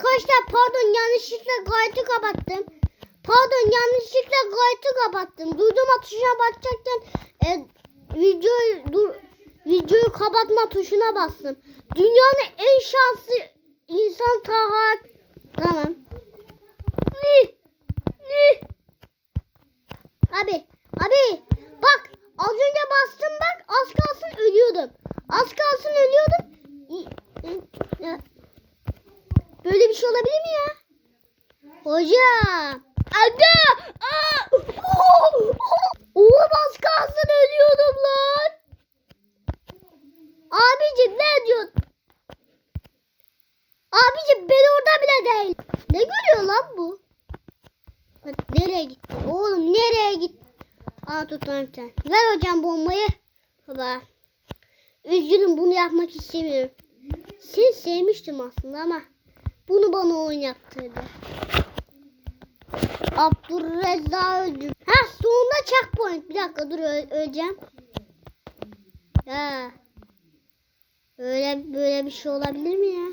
Arkadaşlar pardon yanlışlıkla kaydı kapattım. Pardon yanlışlıkla kaydı kapattım. Durdurma tuşuna basacakken e, videoyu dur, videoyu kapatma tuşuna bastım. Dünyanın en şanslı insan Taha. Tamam. Ni, ni. Abi, abi bak az önce bastım bak az kalsın ölüyordum. Az kalsın ölüyordum. Böyle bir şey olabilir mi ya? Hocam. Aga! Aa! Oğlum az kalsın ölüyordum lan. Abicim ne diyorsun? Abicim ben orada bile değil. Ne görüyor lan bu? Nereye gitti? Oğlum nereye gitti? Aa tutun sen. Ver hocam bombayı. Baba. Üzgünüm bunu yapmak istemiyorum. Seni sevmiştim aslında ama bunu bana oynattırdı. Abdurrezza öldü. Ha sonunda checkpoint. Bir dakika dur öleceğim. Ya. Böyle böyle bir şey olabilir mi ya?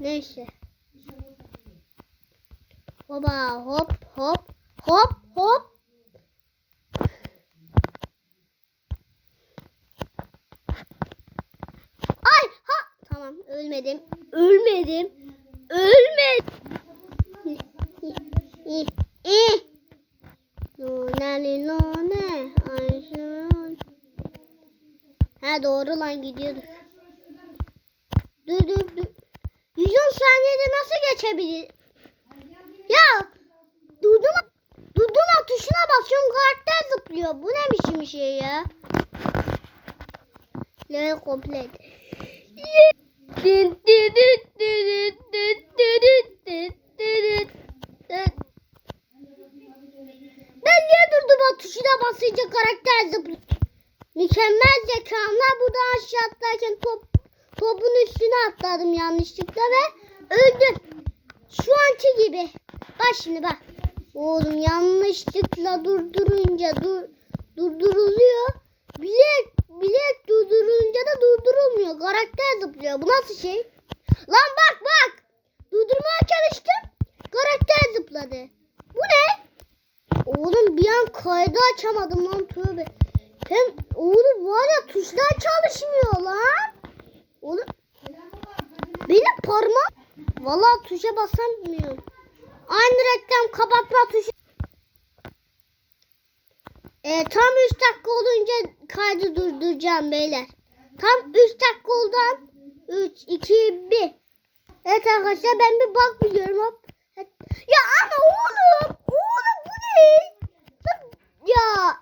Neyse. Hoba hop hop hop hop. Ay ha tamam ölmedim. Ölmedim. Ölmedim. İ i Nonali none. Ha doğru lan gidiyorduk. Dur dur dur. 110 saniyede nasıl geçebilir? Ya durdurma, durdurma tuşuna basıyorum karakter zıplıyor. Bu ne biçim şey ya? Level complete. Ben niye durdurma tuşuna basınca karakter zıplıyor? Mükemmel zekamla bu da aşağı atlarken top, topun üstüne atladım yanlışlıkla ve öldüm. Şu anki gibi. Bak şimdi bak. Oğlum yanlışlıkla durdurunca dur, durduruluyor. Bilek, bilek durdurunca da durdurulmuyor. Karakter zıplıyor. Bu nasıl şey? Lan bak bak. Durdurmaya çalıştım. Karakter zıpladı. Bu ne? Oğlum bir an kaydı açamadım lan tövbe. Hem oğlum var ya tuşlar çalışmıyor lan. Oğlum benim parmağım Vallahi tuşa basamıyorum. Aynı reklam kapatma tuşu. E, tam 3 dakika olunca kaydı durduracağım beyler. Tam 3 dakika oldu. 3, 2, 1. Evet arkadaşlar ben bir bak biliyorum hop. Ya ama oğlum. Oğlum bu ne? Ya.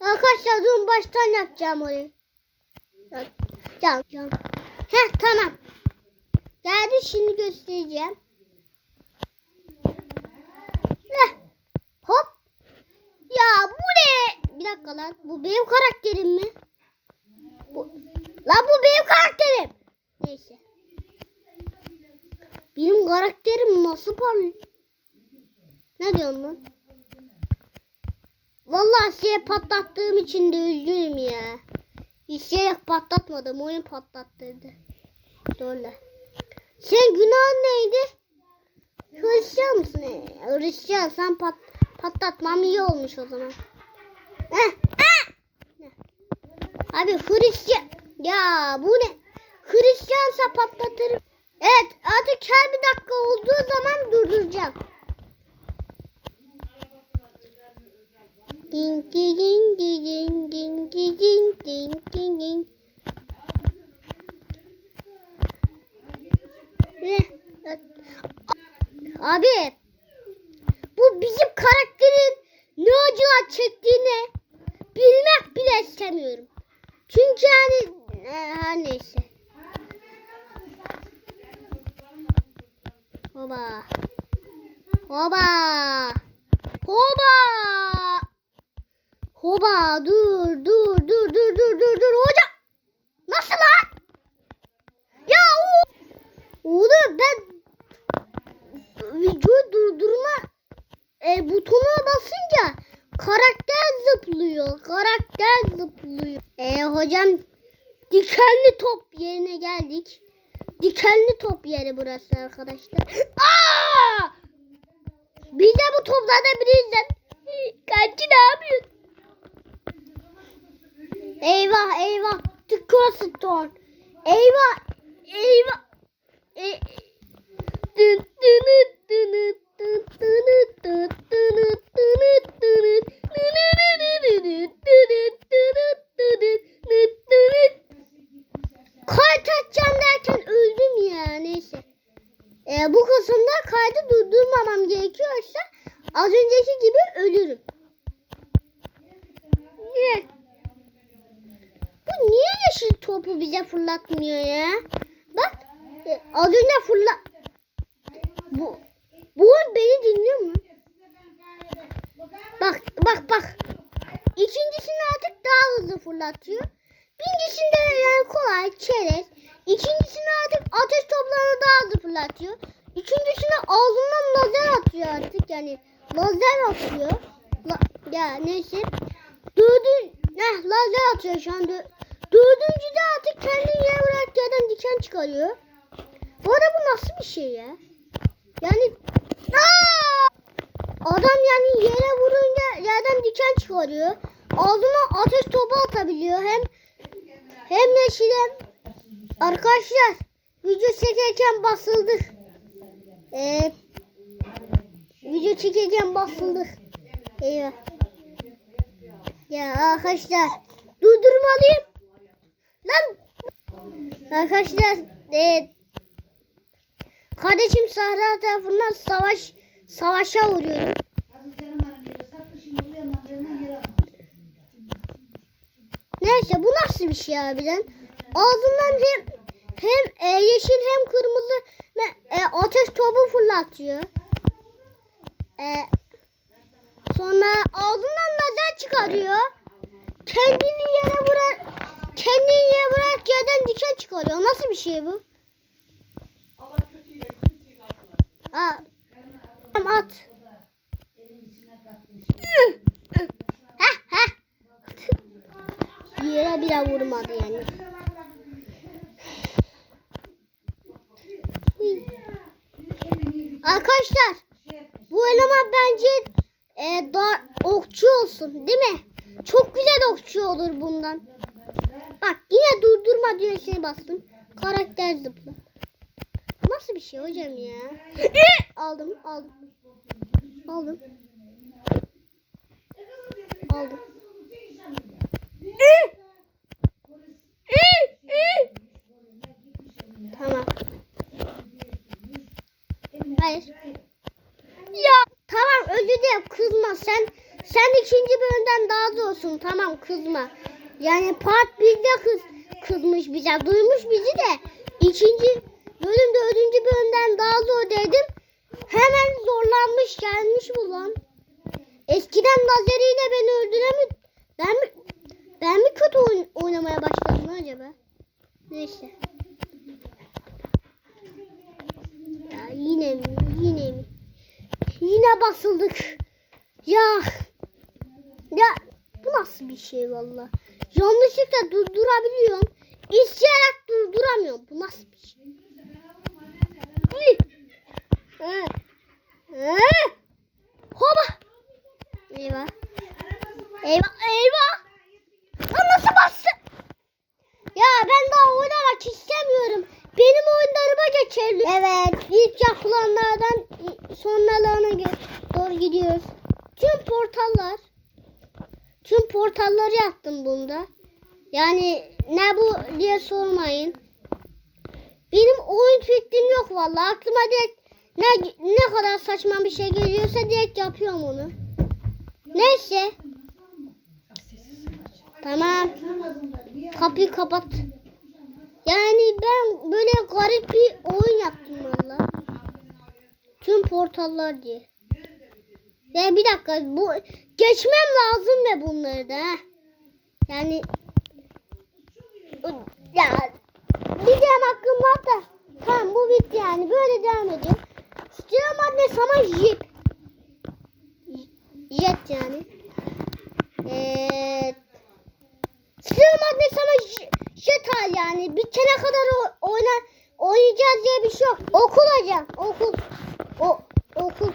Arkadaşlar durun baştan yapacağım orayı. Yapacağım. yapacağım. Heh tamam. Geldi şimdi göstereceğim. Heh. Hop. Ya bu ne? Bir dakika lan. Bu benim karakterim mi? Bu... Lan bu benim karakterim. Neyse. Benim karakterim nasıl parlıyor? Ne diyorsun lan? Vallahi şeye patlattığım için de üzgünüm ya. İsteyerek patlatmadım. Oyun patlattırdı. Doğru. Sen günahın neydi? Hristiyan mısın? Hristiyan sen pat, patlatmam iyi olmuş o zaman. Abi Hristiyan. Ya bu ne? Hristiyansa patlatırım. Evet istemiyorum. Çünkü hani e, her neyse. Hoba. Hoba. Hoba. Hoba dur dur dur dur dur dur dur hocam. Nasıl lan? Ya o Oğlum ben videoyu durdurma e, butonuna basınca karakter zıplıyor. Karakter zıplıyor. E hocam dikenli top yerine geldik. dikenli top yeri burası arkadaşlar. Aa! Biz de bu toplarda biriyiz. Kaçı ne yapıyorsun? Eyvah eyvah. The Crossstone. Eyvah. Eyvah. E Dın dın dını dın Kayıt açacağım derken öldüm ya neyse. Ee, bu kısımda kaydı durdurmamam gerekiyorsa az önceki gibi ölürüm. Niye? Bu niye yeşil topu bize fırlatmıyor ya? Bak e, az önce fırla... Bu bu beni dinliyor mu? Bak bak bak. İkincisini artık daha hızlı fırlatıyor. Birincisinde yani kolay çerez. İkincisini artık ateş toplarını daha hızlı fırlatıyor. Üçüncüsüne ağzından lazer atıyor artık yani. Lazer atıyor. La, ya neyse. Dördün, ne lazer atıyor şu an. Dö, dördüncüde artık kendini yere bırak yerden diken çıkarıyor. Bu arada bu nasıl bir şey ya? Yani! Adam yani yere vurunca yerden diken çıkarıyor. Ağzına ateş topu atabiliyor. Hem hem de şimdi arkadaşlar video çekerken basıldık. Ee, video çekerken basıldık. Eyvah. Ya arkadaşlar durdurmalıyım. Lan arkadaşlar e, kardeşim Sahra tarafından savaş savaşa uğruyor. Neyse bu nasıl bir şey harbiden? Ağzından hem hem e, yeşil hem kırmızı e, ateş topu fırlatıyor. E, sonra ağzından lazer çıkarıyor. Kendini yere vurar kendini yere vurar yerden diken çıkarıyor. Nasıl bir şey bu? Aa, tamam at. Yere bile vurmadı yani. Arkadaşlar bu eleman bence e, daha okçu olsun değil mi? Çok güzel okçu olur bundan. Bak yine durdurma şey bastım. Karakter zıpla. Nasıl bir şey hocam ya? aldım aldım. Aldım. Aldım. Tamam. Hayır. Ya tamam özür dilerim kızma sen sen ikinci bölümden daha zorsun tamam kızma. Yani part 1'de kız kızmış bize duymuş bizi de ikinci bölüm dördüncü bölümden daha zor dedim. Hemen zorlanmış gelmiş bu lan. Eskiden lazeriyle beni öldüremedi. Ben mi ben mi kötü oyn- oynamaya başladım acaba? Neyse. Ya yine mi? Yine mi? Yine basıldık. Ya. Ya bu nasıl bir şey valla? Yanlışlıkla durdurabiliyorum. İsteyerek durduramıyorum. Bu nasıl bir şey? Hoba. Eyvah. Eyvah eyvah. Lan nasıl bastı? Ya ben daha oynamak istemiyorum. Benim oyunlarıma geçelim. Evet. ilk yapılanlardan sonralarına doğru gidiyoruz. Tüm portallar. Tüm portalları yaptım bunda. Yani ne bu diye sormayın. Benim oyun fikrim yok vallahi. Aklıma direkt ne, ne kadar saçma bir şey geliyorsa direkt yapıyorum onu. Neyse. Tamam. Kapıyı kapat. Yani ben böyle garip bir oyun yaptım valla. Tüm portallar diye. Ya bir dakika bu geçmem lazım ve bunları da. Yani ya bir hakkım var da tamam bu bitti yani böyle devam ediyor. Stila madde sana jip. Jet yani. Evet. Madde sana j- jet al yani. Bitene kadar oyna, oynayacağım. bir şey yok. Okul hocam. Okul. O okul.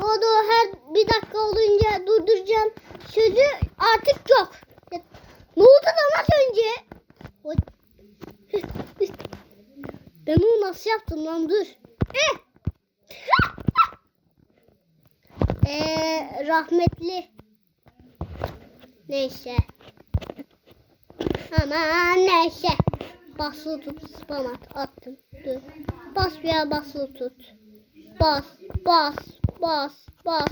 Doğru her bir dakika olunca durduracağım. Sözü artık yok. Ne oldu lan az önce? Ben onu nasıl yaptım lan dur. Eh. Eee rahmetli. Neyse. Aman neyse. Basılı tut spam at. Attım. Dur. Bas veya basılı tut. Bas. Bas. Bas. Bas.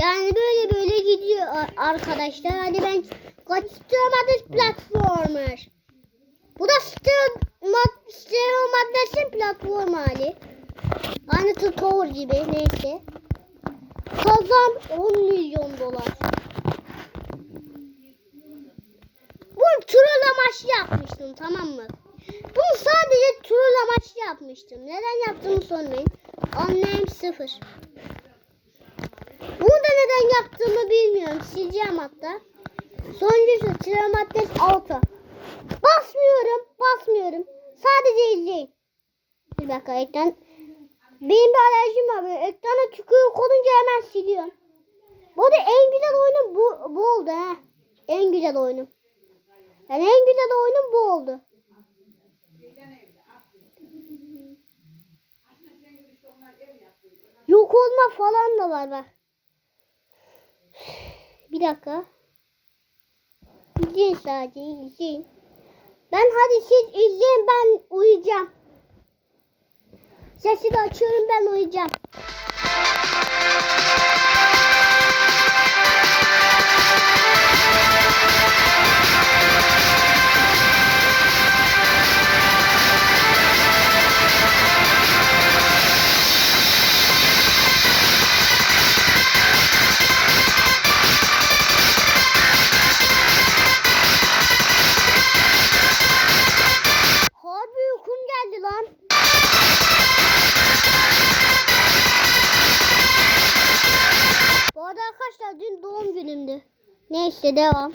Yani böyle böyle gidiyor ar- arkadaşlar. Hadi ben kaçtıramadım platformer. Bu da stereo, mad, stereo maddesin platform hali. Aynı tutor gibi neyse. Kazan 10 milyon dolar. Bunu troll amaçlı yapmıştım tamam mı? Bunu sadece troll amaçlı yapmıştım. Neden yaptığımı sormayın. Annem sıfır. Bunu da neden yaptığımı bilmiyorum. Sileceğim hatta. Sonuncusu Traumates 6. Basmıyorum. Basmıyorum. Sadece izleyin. Bir dakika ekran. Benim bir alerjim var. Böyle ekrana çıkıyor konunca hemen siliyorum. Bu arada en güzel oyunum bu, bu oldu ha. En güzel oyunum. Yani en güzel oyunum bu oldu. Yok olma falan da var bak. Bir dakika. İzleyin sadece izleyin. Ben hadi siz izleyin ben uyuyacağım. Sesi de açıyorum ben uyuyacağım. Neyse devam.